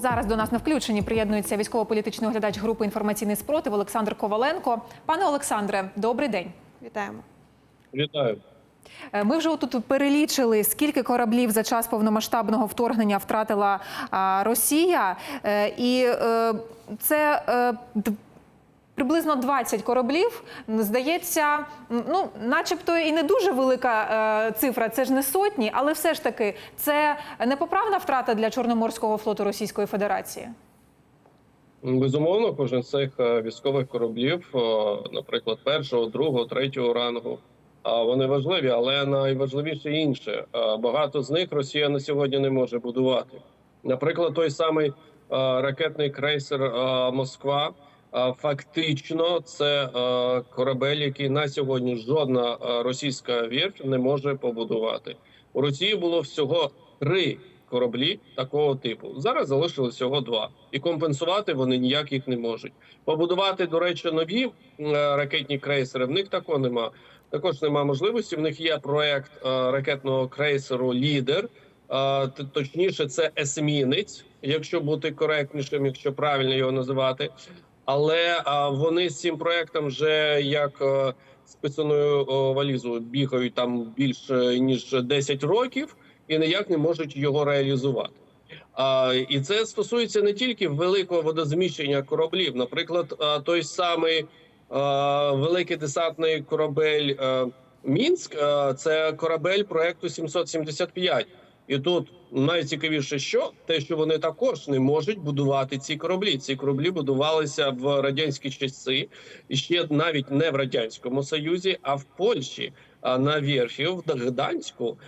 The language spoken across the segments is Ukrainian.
Зараз до нас на включенні приєднується військово-політичний оглядач групи інформаційний спротив Олександр Коваленко. Пане Олександре, добрий день. Вітаємо. Вітаю. Е, Ми вже тут перелічили, скільки кораблів за час повномасштабного вторгнення втратила Росія, Е, і е, це приблизно 20 кораблів. Здається, ну, начебто і не дуже велика е, цифра, це ж не сотні, але все ж таки це непоправна втрата для Чорноморського флоту Російської Федерації. Безумовно, кожен з цих е, військових кораблів, е, наприклад, першого, другого, третього рангу, вони важливі, але найважливіше інше. Багато з них Росія на сьогодні не може будувати. Наприклад, той самий ракетний крейсер Москва. Фактично, це корабель, який на сьогодні жодна російська верфь не може побудувати. У Росії було всього три кораблі такого типу. Зараз залишилось всього два, і компенсувати вони ніяк їх не можуть. Побудувати, до речі, нові е, ракетні крейсери. В них такого нема. Також нема можливості. В них є проект е, ракетного крейсеру Лідер. Точніше, це есмінець, якщо бути коректнішим, якщо правильно його називати. Але вони з цим проектом вже як е, списаною о, валізою бігають там більше ніж 10 років і ніяк не можуть його реалізувати. А, і це стосується не тільки великого водозміщення кораблів. Наприклад, той самий великий десантний корабель а, Мінськ, а, це корабель проекту 775. І тут найцікавіше, що те, що вони також не можуть будувати ці кораблі. Ці кораблі будувалися в радянські часи, і ще навіть не в радянському союзі, а в Польщі. На верфі в Гданську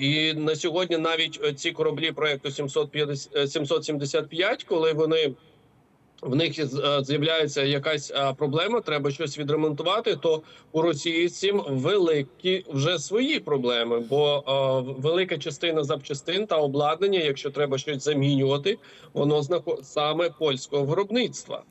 і на сьогодні навіть е, ці кораблі проекту 750, е, 775, коли вони в них е, з'являється якась е, проблема, треба щось відремонтувати. То у Росії з цим великі вже свої проблеми, бо е, велика частина запчастин та обладнання, якщо треба щось замінювати, воно знаход саме польського виробництва.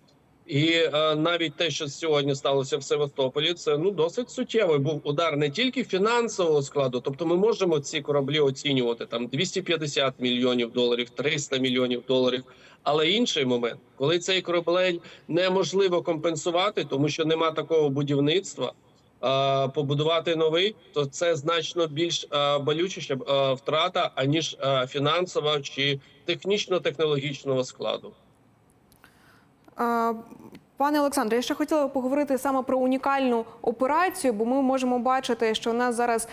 І е, навіть те, що сьогодні сталося в Севастополі, це ну досить суттєвий був удар не тільки фінансового складу, тобто ми можемо ці кораблі оцінювати там 250 мільйонів доларів, 300 мільйонів доларів. Але інший момент, коли цей корабель неможливо компенсувати, тому що нема такого будівництва. Побудувати новий, то це значно більш е, болючіша е, втрата аніж е, фінансова чи технічно-технологічного складу. Пане Олександре, я ще хотіла поговорити саме про унікальну операцію, бо ми можемо бачити, що у нас зараз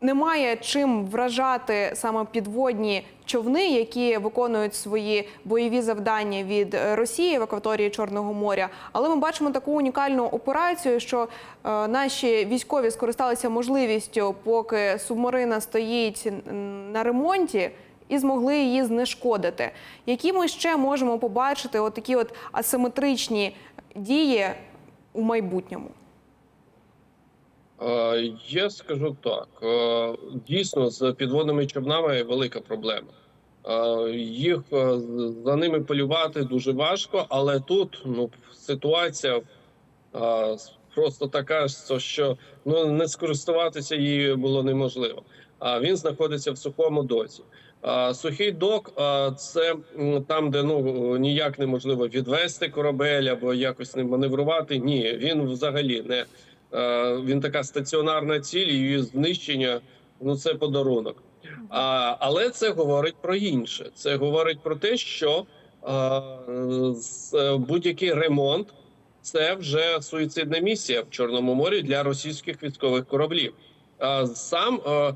немає чим вражати саме підводні човни, які виконують свої бойові завдання від Росії в акваторії Чорного моря. Але ми бачимо таку унікальну операцію, що наші військові скористалися можливістю, поки субмарина стоїть на ремонті. І змогли її знешкодити. Які ми ще можемо побачити отакі от асиметричні дії у майбутньому? Е, Я скажу так: е, дійсно з підводними човнами велика проблема. Е, Їх за ними полювати дуже важко, але тут ну ситуація просто така, що- ну не скористуватися її було неможливо. А він знаходиться в сухому доці. Сухий док це там, де ну ніяк неможливо відвести корабель або якось ним маневрувати. Ні, він взагалі не він така стаціонарна ціль, її знищення ну це подарунок. Але це говорить про інше. Це говорить про те, що е, будь-який ремонт це вже суїцидна місія в Чорному морі для російських військових кораблів. Сам е,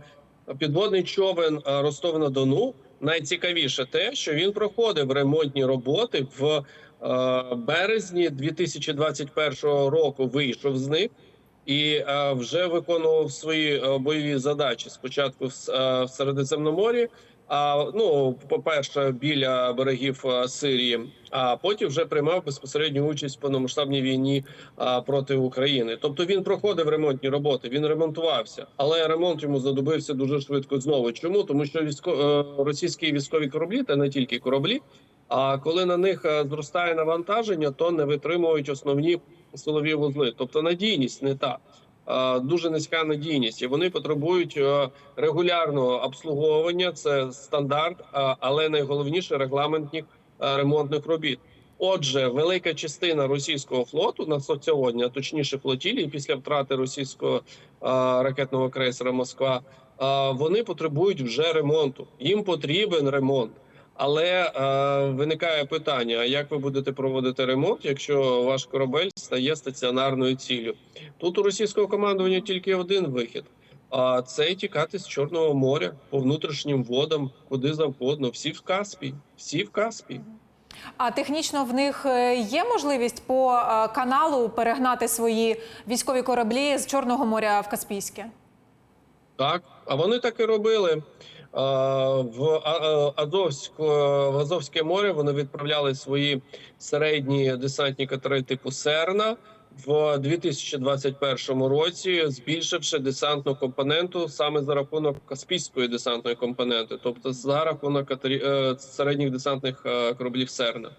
підводний човен е, Ростов на Дону найцікавіше те, що він проходив ремонтні роботи в е, березні 2021 року. Вийшов з них і е, вже виконував свої бойові задачі спочатку в, С- ну, по-перше, біля берегів е, Сирії, а потім вже приймав безпосередню участь в повномасштабній війні проти України. Тобто він проходив ремонтні роботи, він ремонтувався, але ремонт йому задобився дуже швидко знову. Чому тому, що військо е, російські військові кораблі та не тільки кораблі. А коли на них е, зростає навантаження, то не витримують основні силові вузли, тобто надійність не та. Дуже низька надійність, і вони потребують е, регулярного обслуговування. Це стандарт, але найголовніше регламентних е, ремонтних робіт. Отже, велика частина російського флоту на сьогодні, а точніше флотілії, після втрати російського ракетного крейсера Москва, вони потребують вже ремонту. Їм потрібен ремонт. Але е, виникає питання: а як ви будете проводити ремонт, якщо ваш корабель стає стаціонарною ціллю? Тут у російського командування тільки один вихід. А це тікати з Чорного моря по внутрішнім водам, куди завгодно. Всі в Каспій, всі в Каспій. А технічно в них е, є можливість по е, каналу перегнати свої військові кораблі з Чорного моря в Каспійське? Так, а вони так і робили. В А- Азовську в Азовське море вони відправляли свої середні десантні катери типу Серна в 2021 році, збільшивши десантну компоненту саме за рахунок каспійської десантної компоненти, тобто за рахунок катері- е, середніх десантних е, кораблів Серна.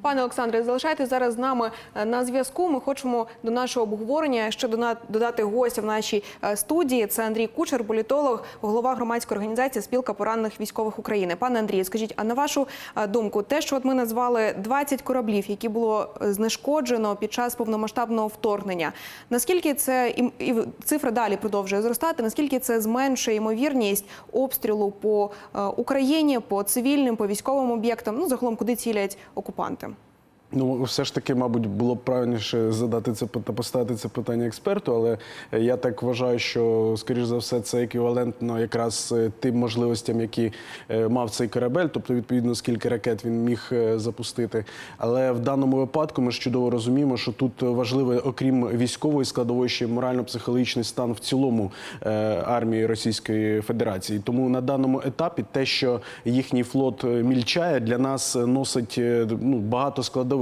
Пане Олександре, залишайтесь зараз з нами е, на зв'язку. Ми хочемо до нашого обговорення ще додати гостя в нашій е, студії. Це Андрій Кучер, політолог, голова громадської організації Спілка поранених військових України. Пане Андрію, скажіть, а на вашу е, думку, те, що от ми назвали 20 кораблів, які було знешкоджено під час повномасштабного вторгнення, наскільки це і, цифра далі продовжує зростати? Наскільки це зменшує ймовірність обстрілу по Україні, по цивільним, по військовим об'єктам? Ну загалом, куди цілять окупанти? Ну, все ж таки, мабуть, було б правильніше задати це пит- поставити це питання експерту, але я так вважаю, що скоріш за все це еквівалентно якраз е, тим можливостям, які е, мав цей корабель, тобто відповідно скільки ракет він міг е, запустити. Але в даному випадку ми ж чудово розуміємо, що тут важливе, окрім військової складової, ще морально-психологічний стан в цілому е, армії Російської Федерації. Тому на даному етапі те, що їхній флот е, мільчає, для нас е, носить е, ну, багато складових.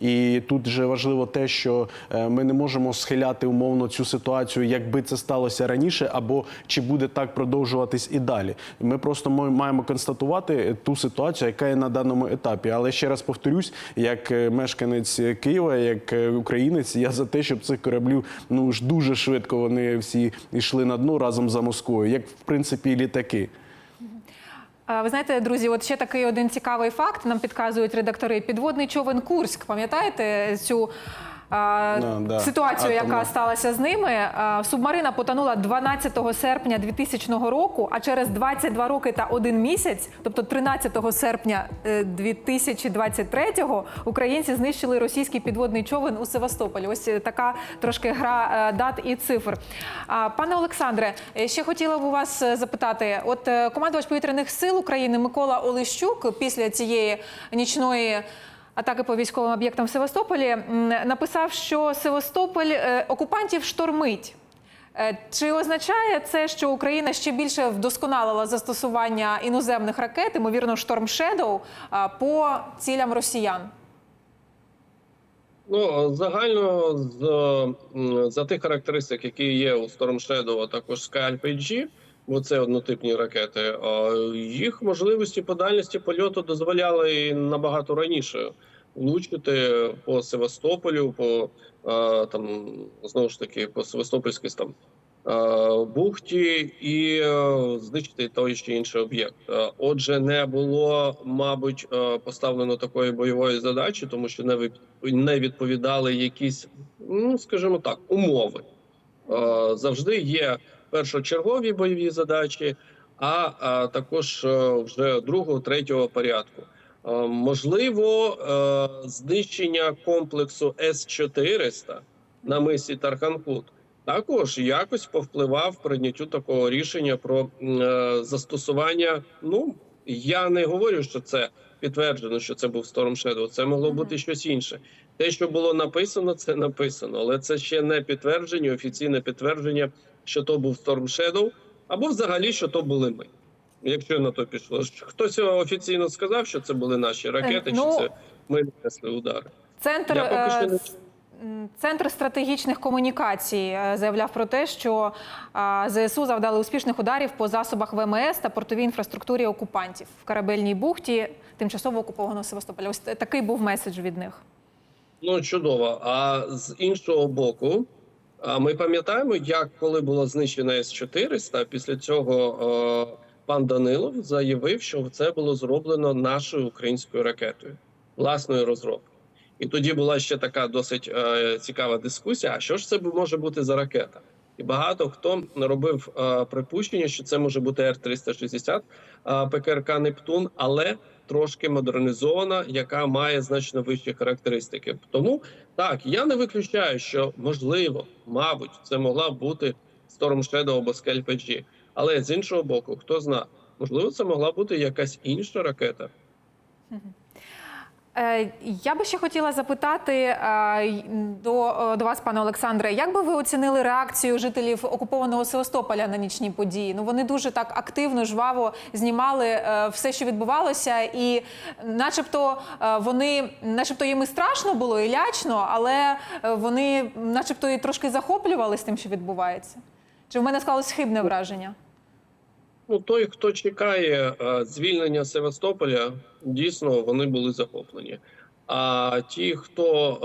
І тут вже важливо те, що е, ми не можемо схиляти умовно цю ситуацію, якби це сталося раніше, або чи буде так продовжуватись і далі. Ми просто мо- маємо констатувати ту ситуацію, яка є на даному етапі. Але ще раз повторюсь, як е, мешканець Києва, як е, українець, я за те, щоб цих кораблів ну ж дуже швидко вони всі йшли на дно разом за Москвою, як в принципі літаки. Ви знаєте, друзі, от ще такий один цікавий факт нам підказують редактори. Підводний човен Курськ. Пам'ятаєте цю а, Ну, да. ситуацію, яка сталася з ними? А, Субмарина потонула 12 серпня 2000 року, а через 22 роки та один місяць, тобто 13 серпня е, 2023-го, українці знищили російський підводний човен у Севастополі. Ось е, така трошки гра е, дат і цифр. А, Пане Олександре, е, ще хотіла б у вас е, запитати: от е, командувач повітряних сил України Микола Олещук після цієї нічної. Атаки по військовим об'єктам в Севастополі написав, що Севастополь е, окупантів штормить. Е, Чи означає це, що Україна ще більше вдосконалила застосування іноземних ракет, ймовірно, Шторм а, по цілям росіян? Ну загально з за тих характеристик, які є у Storm Shadow, а також Sky RPG, бо це однотипні ракети. Їх можливості по дальності польоту дозволяли і набагато раніше влучити по Севастополю, по а, там знову ж таки по Севастопольській там. а, Бухті і е, знищити той чи інший об'єкт. Е, Отже, не було, мабуть, е, поставлено такої бойової задачі, тому що не не відповідали якісь, ну скажімо так, умови. Е, Завжди є першочергові бойові задачі, а, а також е, вже другого, третього порядку. Е, Можливо, е, знищення комплексу С-400 на мисі Тарханкут також якось повпливав прийняттю такого рішення про е, застосування. Ну я не говорю, що це підтверджено, що це був Storm Shadow. Це могло бути щось інше. Те, що було написано, це написано, але це ще не підтвердження, офіційне підтвердження, що то був Storm Shadow, або взагалі, що то були ми. Якщо на то пішло, хтось офіційно сказав, що це були наші ракети, Е, ну, чи це ми нанесли удари. Центр, Я поки що е, не Центр стратегічних комунікацій е, заявляв про те, що ЗСУ завдали успішних ударів по засобах ВМС та портовій інфраструктурі окупантів в корабельній бухті тимчасово окупованого Севастополя. Ось такий був меседж від них. Ну чудово. А з іншого боку, ми пам'ятаємо, як коли було знищено С-400, після цього пан Данилов заявив, що це було зроблено нашою українською ракетою, власною розробки. І тоді була ще така досить е, цікава дискусія: а що ж це може бути за ракета? І багато хто робив е, припущення, що це може бути Р-360 е, ПКРК Нептун, але трошки модернізована, яка має значно вищі характеристики. Тому так я не виключаю, що можливо, мабуть, це могла бути Storm Shadow або Scalp. Але з іншого боку, хто зна, можливо, це могла бути якась інша ракета. Е, Я би ще хотіла запитати е, до, е, до вас, пане Олександре, як би ви оцінили реакцію жителів окупованого Севастополя на нічні події? Ну вони дуже так активно, жваво знімали все, що відбувалося, і, начебто, вони, начебто, їм і страшно було, і лячно, але вони, начебто, і трошки захоплювалися тим, що відбувається. Чи в мене склалось хибне враження? Ну, той, хто чекає е, звільнення Севастополя, дійсно вони були захоплені. А ті, хто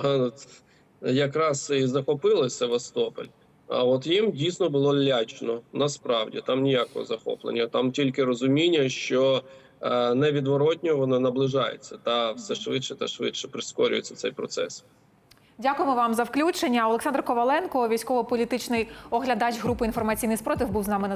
е, якраз і захопили Севастополь, а от їм дійсно було лячно. Насправді там ніякого захоплення, там тільки розуміння, що е, невідворотньо воно наближається, та все швидше та швидше прискорюється цей процес. Дякуємо вам за включення. Олександр Коваленко, військово-політичний оглядач групи інформаційний спротив, був з нами на.